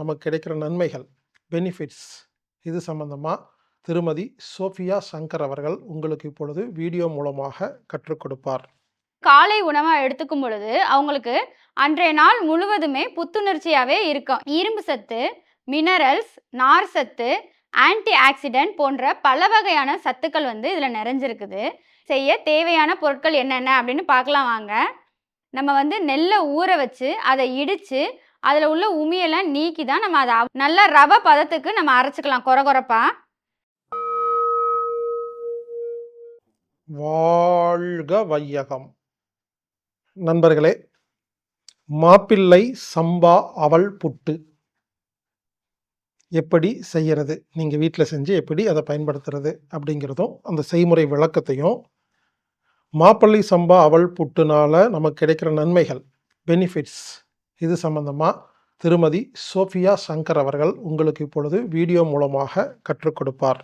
நமக்கு கிடைக்கிற நன்மைகள் பெனிஃபிட்ஸ் இது சம்பந்தமாக திருமதி சோஃபியா சங்கர் அவர்கள் உங்களுக்கு இப்பொழுது வீடியோ மூலமாக கற்றுக் கொடுப்பார். காலை உணவாக எடுத்துக்கும் பொழுது அவங்களுக்கு அன்றைய நாள் முழுவதுமே புத்துணர்ச்சியாகவே இருக்கும். இரும்பு சத்து மினரல்ஸ் நார் சத்து ஆன்டி ஆக்சிடென்ட் போன்ற பல வகையான சத்துக்கள் வந்து இதில் நிறைஞ்சிருக்குது. செய்ய தேவையான பொருட்கள் என்னென்ன அப்படின்னு பார்க்கலாம் வாங்க. நம்ம வந்து நெல்லை ஊற வச்சு அதை இடித்து அதில் உள்ள உமியெல்லாம் நீக்கி தான் நம்ம அதை நல்ல ரவை பதத்துக்கு நம்ம அரைச்சிக்கலாம் கொர வாழ்க வையகம். நண்பர்களே மாப்பிள்ளை சம்பா அவல் புட்டு. எப்படி செய்கிறது நீங்கள் வீட்டில் செஞ்சு எப்படி அதை பயன்படுத்துறது? அப்படிங்கிறதும் அந்த செய்முறை விளக்கத்தையும் மாப்பிள்ளை சம்பா அவல் புட்டுனால நமக்கு கிடைக்கிற நன்மைகள் பெனிஃபிட்ஸ் இது சம்பந்தமாக திருமதி சோஃபியா சங்கர் அவர்கள் உங்களுக்கு இப்பொழுது வீடியோ மூலமாக கற்றுக் கொடுப்பார்.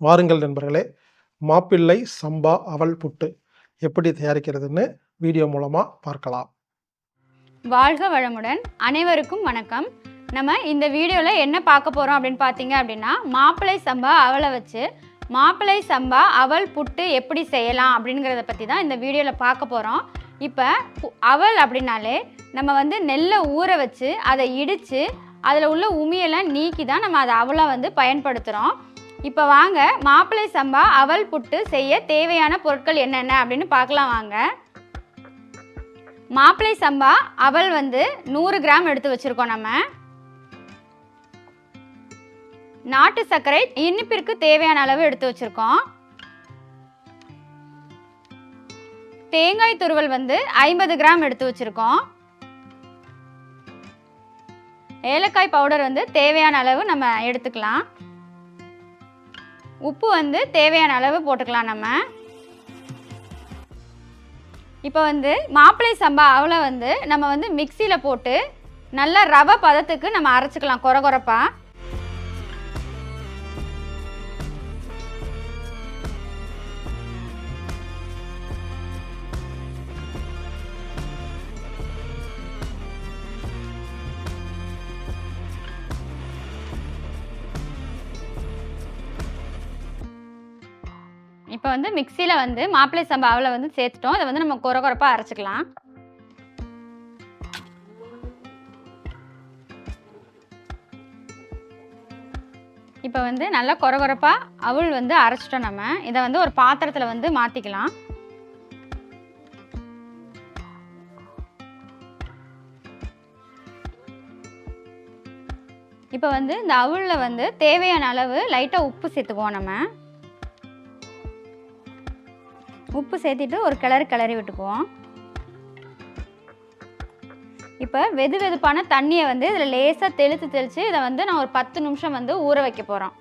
வாருங்கள் நண்பர்களே மாப்பிள்ளை சம்பா அவல் புட்டு எப்படி தயாரிக்கிறதுன்னு வீடியோ மூலமாக பார்க்கலாம். வாழ்க வளமுடன். அனைவருக்கும் வணக்கம். நம்ம இந்த வீடியோவில் என்ன பார்க்க போகிறோம் அப்படின்னு பார்த்தீங்க அப்படின்னா மாப்பிளை சம்பா அவளை வச்சு மாப்பிளை சம்பா அவல் புட்டு எப்படி செய்யலாம் அப்படிங்கிறத பற்றி தான் இந்த வீடியோவில் பார்க்க போகிறோம் இப்போ அவல் அப்படின்னாலே நம்ம வந்து நெல்லை ஊற வச்சு அதை இடித்து அதில் உள்ள உமியெல்லாம் நீக்கி தான் நம்ம அதை அவலாக வந்து பயன்படுத்துகிறோம் இப்போ வாங்க மாப்பிளை சம்பா அவல் புட்டு செய்ய தேவையான பொருட்கள் என்னென்ன அப்படின்னு பார்க்கலாம் வாங்க. மாப்பிளை சம்பா அவல் வந்து நூறு கிராம் எடுத்து வச்சுருக்கோம் நம்ம. நாட்டு சர்க்கரை இனிப்பிற்கு தேவையான அளவு எடுத்து வச்சுருக்கோம். தேங்காய் துருவல் வந்து ஐம்பது கிராம் எடுத்து வச்சுருக்கோம். ஏலக்காய் பவுடர் வந்து தேவையான அளவு நம்ம எடுத்துக்கலாம். உப்பு வந்து தேவையான அளவு போட்டுக்கலாம் நம்ம. இப்போ வந்து மாப்பிளை சம்பா அவளை வந்து நம்ம வந்து மிக்சியில் போட்டு நல்ல ரவை பதத்துக்கு நம்ம அரைச்சிக்கலாம் கொர கொரப்பா இப்போ வந்து மிக்சியில் வந்து மாப்பிளை சம்பா அவளை வந்து சேர்த்துட்டோம். இதை வந்து நம்ம கொர கொரப்பாக அரைச்சிக்கலாம். இப்போ வந்து நல்லா கொர கொரப்பாக அவல் வந்து அரைச்சிட்டோம் நம்ம. இதை வந்து ஒரு பாத்திரத்தில் வந்து மாற்றிக்கலாம் இப்போ வந்து இந்த அவுளில் வந்து தேவையான அளவு லைட்டாக உப்பு சேர்த்துக்குவோம் நம்ம. உப்பு சேர்த்திட்டு ஒரு கிளறு கிளறி விட்டுக்குவோம். இப்போ வெது வெதுப்பான தண்ணியை வந்து இதில் லேசாக தெளித்து தெளித்து இதை வந்து நான் ஒரு பத்து நிமிஷம் வந்து ஊற வைக்க போகிறோம்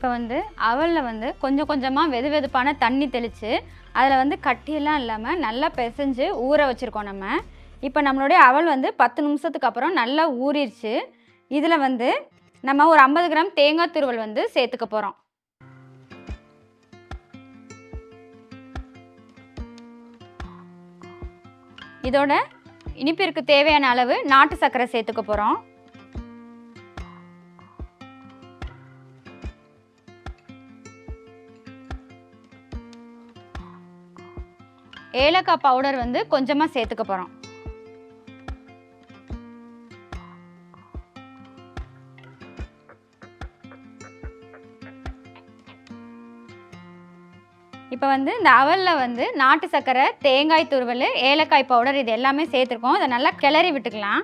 இப்போ வந்து அவலில் வந்து கொஞ்சம் கொஞ்சமாக வெது வெதுப்பான தண்ணி தெளித்து அதில் வந்து கட்டியெல்லாம் இல்லாமல் நல்லா பிசைஞ்சு ஊற வச்சுருக்கோம் நம்ம. இப்போ நம்மளுடைய அவல் வந்து பத்து நிமிஷத்துக்கு அப்புறம் நல்லா ஊறிடுச்சு இதில் வந்து நம்ம ஒரு ஐம்பது கிராம் தேங்காய் துருவல் வந்து சேர்த்துக்க போகிறோம் இதோட இனிப்பிற்கு தேவையான அளவு நாட்டு சர்க்கரை சேர்த்துக்க போகிறோம் ஏலக்காய் பவுடர் வந்து கொஞ்சமாக சேர்த்துக்க போகிறோம் இப்போ வந்து இந்த அவலில் வந்து நாட்டு சர்க்கரை தேங்காய் துருவல் ஏலக்காய் பவுடர் இது எல்லாமே சேர்த்துருக்கோம். இதை நல்லா கிளறி விட்டுக்கலாம்.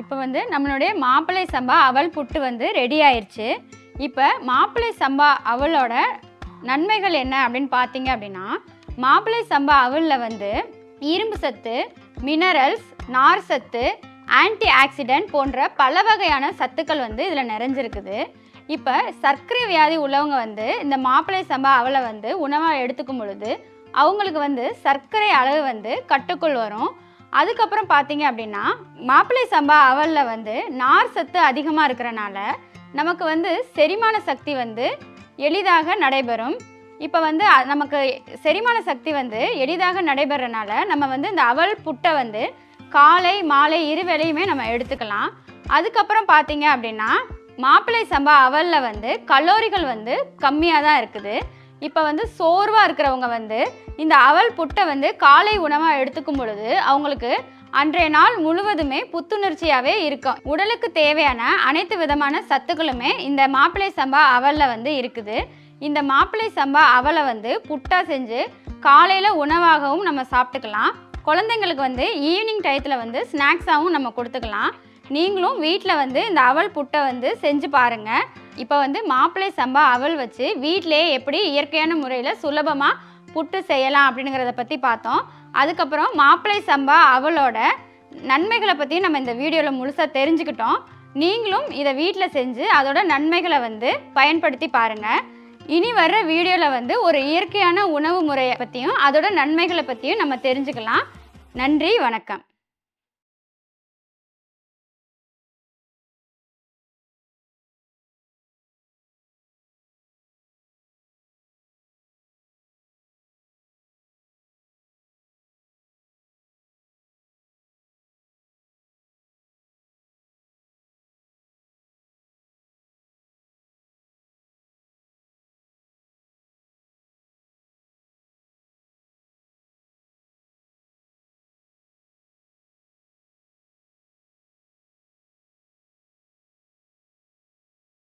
இப்போ வந்து நம்மளுடைய மாப்பிள்ளை சம்பா அவல் புட்டு வந்து ரெடி ஆயிடுச்சு இப்போ மாப்பிள்ளை சம்பா அவளோட நன்மைகள் என்ன அப்படின்னு பார்த்தீங்க அப்படின்னா மாப்பிள்ளை சம்பா அவலில் வந்து இரும்பு சத்து மினரல்ஸ் நார் சத்து ஆன்டி ஆக்சிடென்ட் போன்ற பல வகையான சத்துக்கள் வந்து இதில் நிறைஞ்சிருக்குது. இப்போ சர்க்கரை வியாதி உள்ளவங்க வந்து இந்த மாப்பிள்ளை சம்பா அவளை வந்து உணவாக எடுத்துக்கும் பொழுது அவங்களுக்கு வந்து சர்க்கரை அளவு வந்து கட்டுக்குள் வரும். அதுக்கப்புறம் பார்த்தீங்க அப்படின்னா மாப்பிள்ளை சம்பா அவலில் வந்து நார் சத்து அதிகமாக இருக்கிறனால நமக்கு வந்து செரிமான சக்தி வந்து எளிதாக நடைபெறும். இப்போ வந்து நமக்கு செரிமான சக்தி வந்து எளிதாக நடைபெறனால நம்ம வந்து இந்த அவல் புட்டை வந்து காலை மாலை இரு வேளையுமே நம்ம எடுத்துக்கலாம். அதுக்கப்புறம் பார்த்தீங்க அப்படின்னா மாப்பிள்ளை சம்பா அவலில் வந்து கலோரிகள் வந்து கம்மியாக தான் இருக்குது. இப்போ வந்து சோர்வாக இருக்கிறவங்க வந்து இந்த அவல் புட்டை வந்து காலை உணவாக எடுத்துக்கும் பொழுது அவங்களுக்கு அன்றைய நாள் முழுவதுமே புத்துணர்ச்சியாகவே இருக்கும். உடலுக்கு தேவையான அனைத்து விதமான சத்துக்களுமே இந்த மாப்பிள்ளை சம்பா அவலில் வந்து இருக்குது. இந்த மாப்பிள்ளை சம்பா அவலை வந்து புட்டா செஞ்சு காலையில் உணவாகவும் நம்ம சாப்பிட்டுக்கலாம். குழந்தைங்களுக்கு வந்து ஈவினிங் டயத்தில் வந்து ஸ்நாக்ஸாகவும் நம்ம கொடுத்துக்கலாம். நீங்களும் வீட்டில் வந்து இந்த அவல் புட்டை வந்து செஞ்சு பாருங்கள் இப்போ வந்து மாப்பிள்ளை சம்பா அவல் வச்சு வீட்டிலேயே எப்படி இயற்கையான முறையில் சுலபமாக புட்டு செய்யலாம் அப்படிங்கிறத பற்றி பார்த்தோம். அதுக்கப்புறம் மாப்பிள்ளை சம்பா அவளோட நன்மைகளை பற்றியும் நம்ம இந்த வீடியோவில் முழுசாக தெரிஞ்சுக்கிட்டோம். நீங்களும் இதை வீட்டில் செஞ்சு அதோட நன்மைகளை வந்து பயன்படுத்தி பாருங்கள் இனி வர்ற வீடியோவில் வந்து ஒரு இயற்கையான உணவு முறையை பற்றியும் அதோட நன்மைகளை பற்றியும் நம்ம தெரிஞ்சுக்கலாம். நன்றி வணக்கம்.